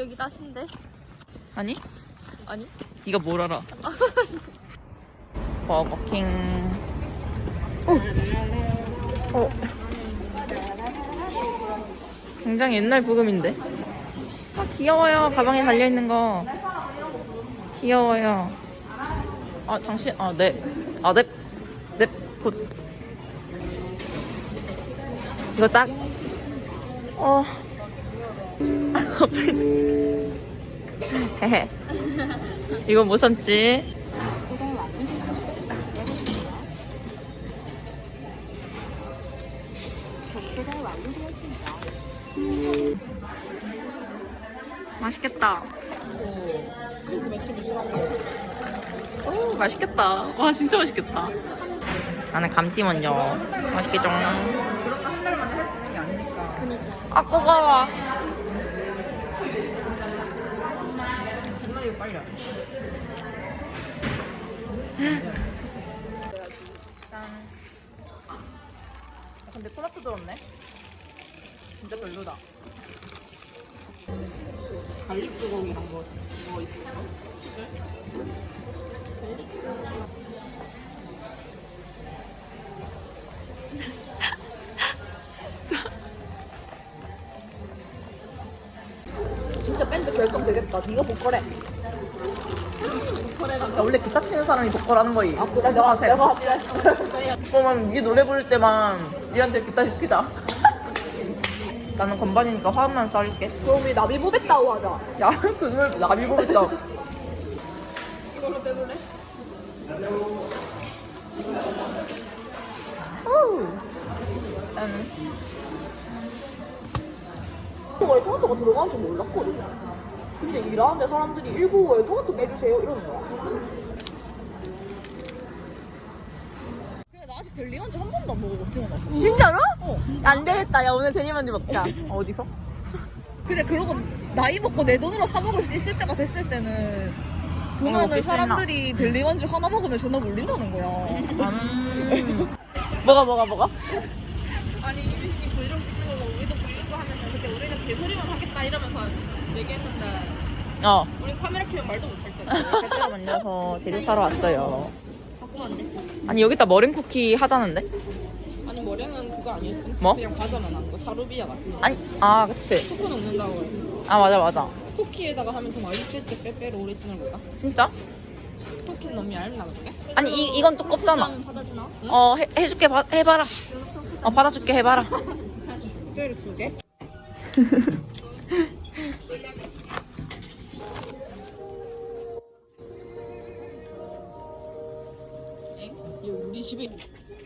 아 여기 따신데? 아니? 아니? 네가 뭘 알아? 버거킹. 어. 어. 굉장히 옛날 부금인데. 아 귀여워요. 가방에 달려 있는 거. 귀여워요. 아 당신 아 네. 아 네. 네. 굿. 이거 짝. 어. 헤헤. 이거 뭐 샀지? 맛있겠다. 오, 맛있겠다. 와, 진짜 맛있겠다. 나는 감튀 먼저. 맛있겠죠? 아, 뜨거워. 짠. 아, 근데 토마토 들었네. 진짜 별로다. 갈릭 소고기랑 뭐, 뭐 있어? 치즈? 결성되겠다. 네가 보컬해. 야, 원래 기타 치는 사람이 보컬하는 거이. 아 그래? 내가 하세요. 내가 할게. 그러면 네 노래 부를 때만 니한테 기타 시키자. 나는 건반이니까 화음만 쌀게. 그럼 우리 나비 보겠다고 하자. 야, 그 노래 나비 보겠다. 이걸로 빼볼래? 짠. 토마토에 토마토가 들어가는 줄 몰랐거든. 근데 일하는데 사람들이 195에 토마토 빼주세요 이러는 거야. 근데 나 아직 델리언즈 한 번도 안 먹어본 태어나서. 진짜로? 안 되겠다. 야, 오늘 대리만주 먹자. 어디서? 근데 그러고 나이 먹고 내 돈으로 사 먹을 수 있을 때가 됐을 때는 보면은 먹기 싫나? 사람들이 델리언즈 하나 먹으면 존나 몰린다는 거야. 음. 뭐가, 뭐가, 뭐가? 아니 유빈이 브이로그 찍는 거 하면은 그때 우리는 개소리만 하겠다 이러면서 얘기했는데 어. 우리 카메라 켜면 말도 못할 때 택배로 만들어서 재료 사러 왔어요. 갖고 왔네 아니, 여기다 머랭 쿠키 하자는데? 아니 머랭은 그거 아니었음 뭐? 그냥 과자만 한 거 사루비아 같은 거 아니, 아, 그치. 초코 넣는다고 아, 맞아, 맞아. 쿠키에다가 하면 더 맛있을 때 빼빼로 오리지널 뭐다 진짜? 쿠키는 너무 얇나 본데? 아니, 이, 이건 두껍잖아. 받아주나? 응? 어, 해, 해줄게, 바, 해봐라. 어, 받아줄게, 해봐라. 빼빼로 두 개? 우리 집에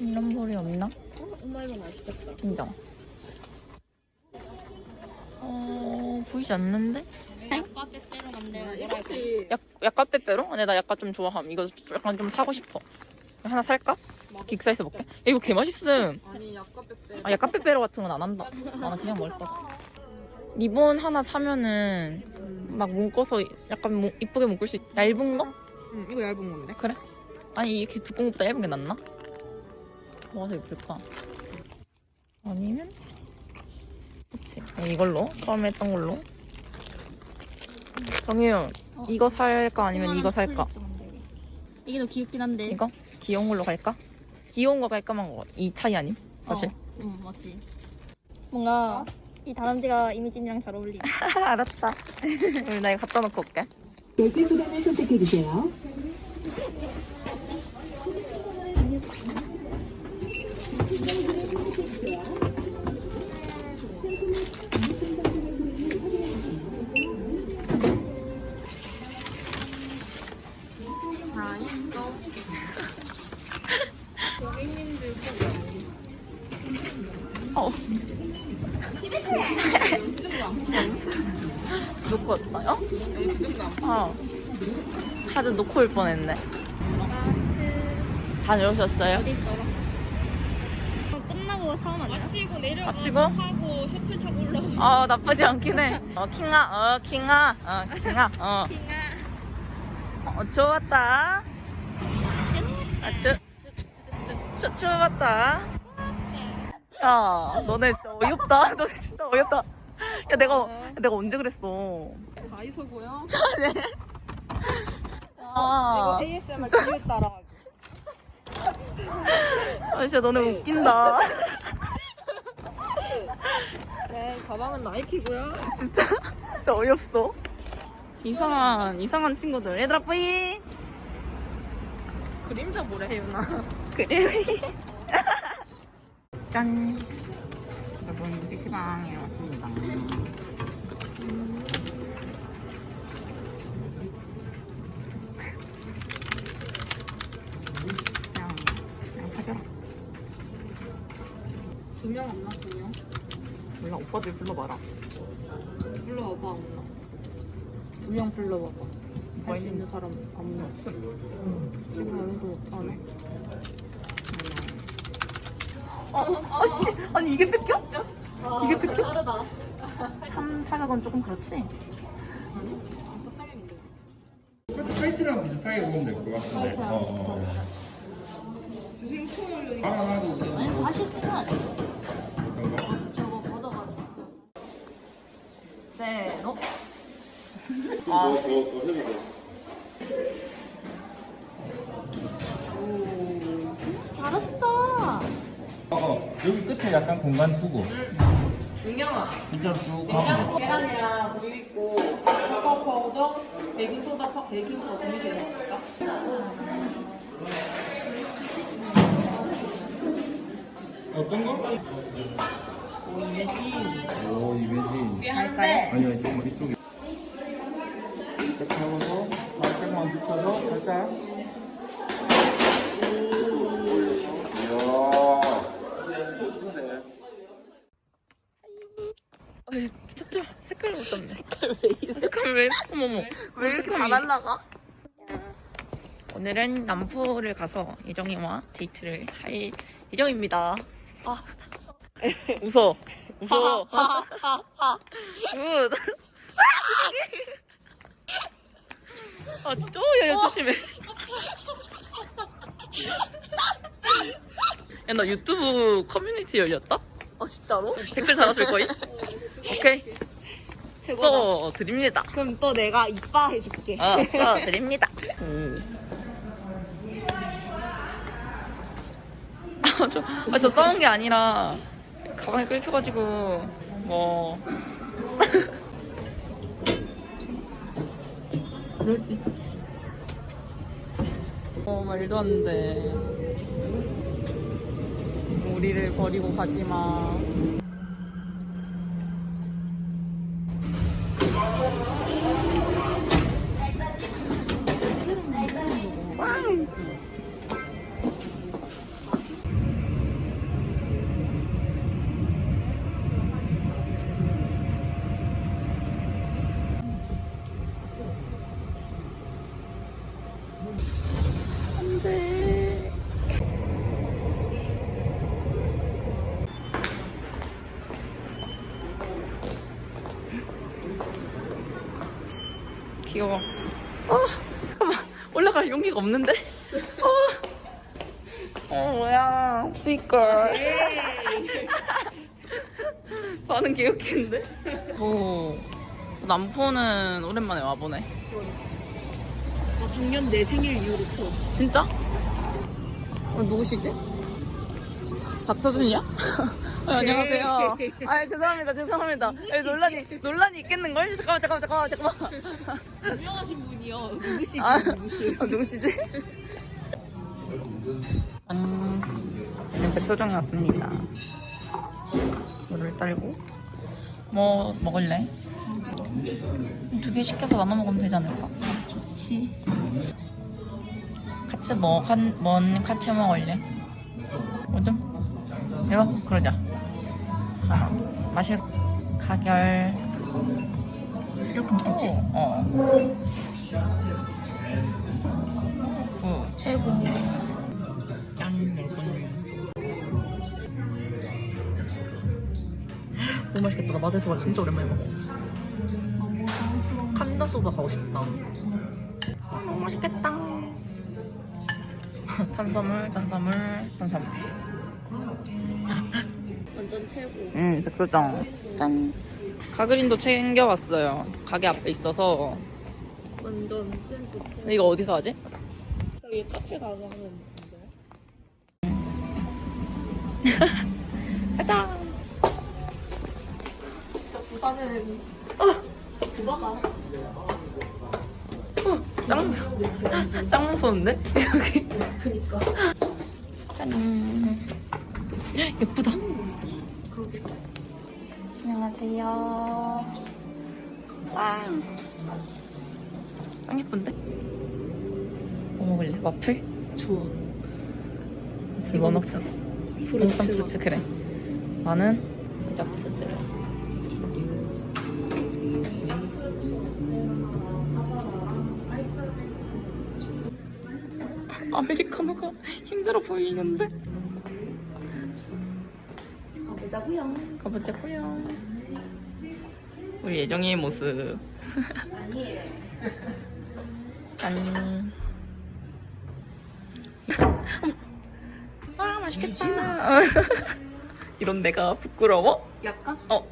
이런 소리 없나? 엄마 이거 맛있겠다 인정. 어, 보이지 않는데? 약과 빼빼로 만들면 이것이 약, 약간 빼빼로? 근데 나 약간 좀 좋아함. 이거 약간 좀 사고 싶어. 하나 살까? 긱사에서 먹게. 야, 이거 개 맛있음. 아니 약과 빼빼로 아, 약간 빼빼로 같은 건 안 한다. 나는 그냥 먹을 거야. 리본 하나 사면은 막 묶어서 약간 뭐 이쁘게 묶을 수 있... 얇은 거? 응 이거 얇은 건데 그래? 아니 이게 두꺼운 것보다 얇은 게 낫나? 뭐가 더 예쁠까? 아니면 그치 네, 이걸로 처음에 했던 걸로 정혜윤 이거 살까 아니면 이거 살까? 이게 더 귀엽긴 한데 이거? 귀여운 걸로 갈까? 귀여운 거 깔끔한 거 이 차이 아님? 사실 응 맞지 뭔가 이 다람쥐가 이미진이랑 잘 어울리 알았다. 우리 나 이거 갖다 놓고 올게. 결제 수단을 선택해 주세요. 카드 놓고 올 뻔했네. 다녀오셨어요? 어디 있더라 끝나고 사오면 안 되나? 마치고 내려가서 마치고? 사고 셔틀 타고 올라오고 어, 나쁘지 않긴 해. 어, 킹아, 어, 킹아, 어, 킹아, 어. 핑아 어, 좋았다. 아, 주, 주, 좋았다. 야, 너네 진짜 어이없다. 너네 진짜 어이없다. 야 내가 내가 언제 그랬어? 다이소고요. 아, ASMR 기회 따라. 아 진짜 너네 웃긴다. 네, 가방은 나이키고요. 진짜 진짜 어이없어. 이상한 이상한 친구들. 얘들아 뿌이. 그림자 뭐래 혜윤아. 그래. 짠. 여러분 PC방에 왔습니다. 그냥 그냥 사겨라. 두 명 없나 두 명? 몰라 오빠들 불러봐라. 불러와봐 없나? 두 명 불러와봐. 할 수 있는 사람 아무나 없어. 지금 아무도 못하네. 아씨 아니 이게 뺏겨? 이게 뺏겨? 다르다. 3 타격은 조금 그렇지. 사이트랑 비슷하게 보면 될 것 같은데. 어, 어. 바나나도 우선 다시 쓰면 그 세노. 더, 더, 더 해보자. 잘하신다. 어, 어. 여기 끝에 약간 공간 두고. 윤경아. 이쪽으로 쭉 가면 돼. 계란이랑 우유 있고 카카오 파우더, 베이킹 소다, 파- 베이킹 파우더 이렇게 넣을까? 어떤 거? 오 이메지. 오. 꽤 하는데. 아니요, 뒤쪽에. 이렇게 하고서 살짝만 붙여서 살짝. 오늘은 남포를 가서 예정이와 데이트를 할 예정입니다. 아. 웃어. 웃어. 굿. 아 진짜 어, 야, 야 조심해. 야 나 유튜브 커뮤니티 열렸다? 아 진짜로? 댓글 달아줄 거임? 오케이. 써 드립니다. 그럼 또 내가 이빠 해줄게. 어, 써 드립니다. 아, 저, 아, 저 싸운 게 아니라 가방이 긁혀가지고 뭐. 그럴 수 있지. 어 말도 안 돼. 우리를 버리고 가지 마. 귀여워. 어, 잠깐만. 올라갈 용기가 없는데? 어, 어 뭐야. 스위걸. 반응 개웃긴데? 오. 남포는 오랜만에 와보네. 아, 작년 내 생일 이후로 처음. 진짜? 어, 누구시지? 박서준이야? 아, 안녕하세요. 아 죄송합니다, 죄송합니다. 아, 논란이 논란이 있겠는 걸? 잠깐만, 잠깐만, 잠깐만, 잠깐만. 유명하신 분이요. 누구시지? 아, 누구시? 어, 누구시지? 음, 지금 백서정이 왔습니다. 물을 딸고. 뭐 먹을래? 두 개 시켜서 나눠 먹으면 되지 않을까? 좋지. 같이 뭐, 간, 뭔 같이 먹을래? 뭐든? 이거? 그러자. 아, 마실 가결. 이렇게 먹겠지? 어. 어, 최고. 짠, 여러분. 너무 맛있겠다. 나 마제소바 진짜 오랜만에 먹어. 칸다 소바 가고 싶다. 아, 너무 맛있겠다. 탄수물, 탄수물, 탄수물. 완전 최고. 응, 백설장. 짠. 가그린도 챙겨왔어요. 가게 앞에 있어서. 완전 센스. 근데 이거 어디서 하지? 저기 카페 가서 하면 가자. 진짜 부산은 부가가 짱, 무서- 짱 무서운데? 여기. 그니까. 짠. 예쁘다. 안녕하세요. 빵. 짱 예쁜데? 뭐 먹을래? 와플? 좋아. 이거 먹자. 프루츠. 프루츠 그래. 나는 디저트들. 아메리카노가 힘들어 보이는데? 가보자고요. 가보자고요. 우리 예정이의 모습. 짠. 아 맛있겠다. 이런 내가 부끄러워? 약간 어.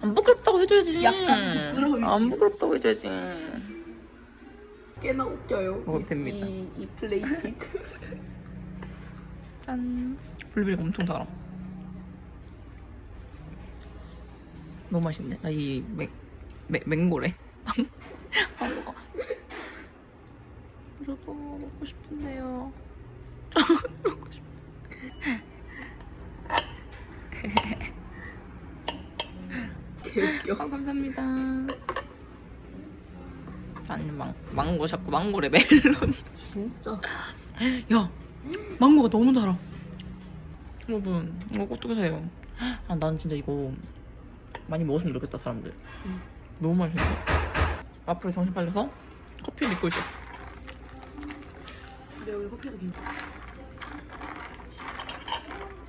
안 부끄럽다고 해줘야지. 약간 부끄러울지. 안 부끄럽다고 해줘야지. 꽤나 웃겨요. 먹어도 됩니다. 이, 이 플레이트. 짠. 블루베리 엄청 달아. 너무 맛있네. 나 이 맥, 맥, 맹고래. 빵가 저도 먹고 싶은데요. 먹고 싶 개웃겨. 아, 감사합니다. 아니, 망, 망고 자꾸 망고래, 멜론이. 진짜. 야, 망고가 너무 달아. 여러분, 이거 어떻게 사요? 아, 난 진짜 이거 많이 먹었으면 좋겠다, 사람들. 응. 너무 맛있네. 앞으로 정신 팔려서 커피 믿고 있어. 근데 여기 커피도 괜찮아.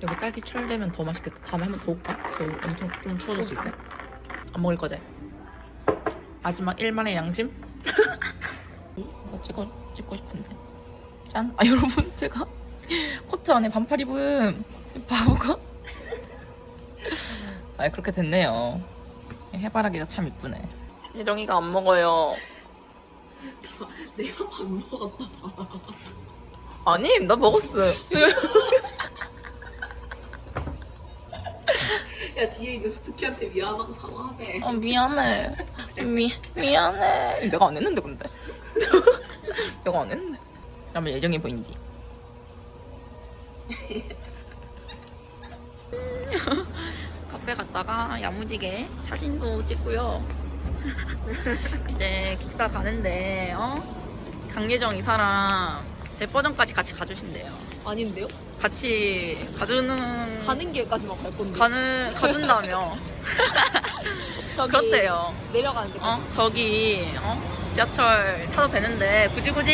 여기 딸기 철되면 더 맛있겠다. 다음에 한번 더 올까? 저 엄청 좀 추워졌을 때. 안 먹을 거지? 마지막 1만의 양심? 이거 찍어, 찍고 싶은데. 짠. 아, 여러분, 제가 코트 안에 반팔 입은 바보가? 아, 그렇게 됐네요. 해바라기가 참 이쁘네. 예정이가 안 먹어요. 내가 밥 먹었다. 아니, 나 먹었어요. 야 뒤에 있는 스투키한테 미안하다고 사과하세요. 아, 미안해. 미, 미안해. 내가 안 했는데, 근데. 내가 안 했는데. 그러면 예정이 보인디. 카페 갔다가 야무지게 사진도 찍고요. 이제 기차 가는데, 어? 강예정 이 사람 제 버전까지 같이 가주신대요. 아닌데요? 같이 가주는. 가는 길까지만 갈 건데. 가는, 가준다며. 저기 그렇대요. 내려가는 데. 어 저기 어 지하철 타도 되는데 굳이 굳이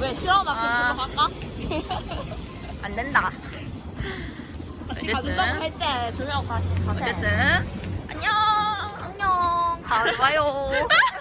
왜 싫어하나? 아. 그럼 갈까? 안 된다. 같이. 가준다고 할때 조용하고 가. 가세요. 어쨌든 안녕 안녕 가봐요.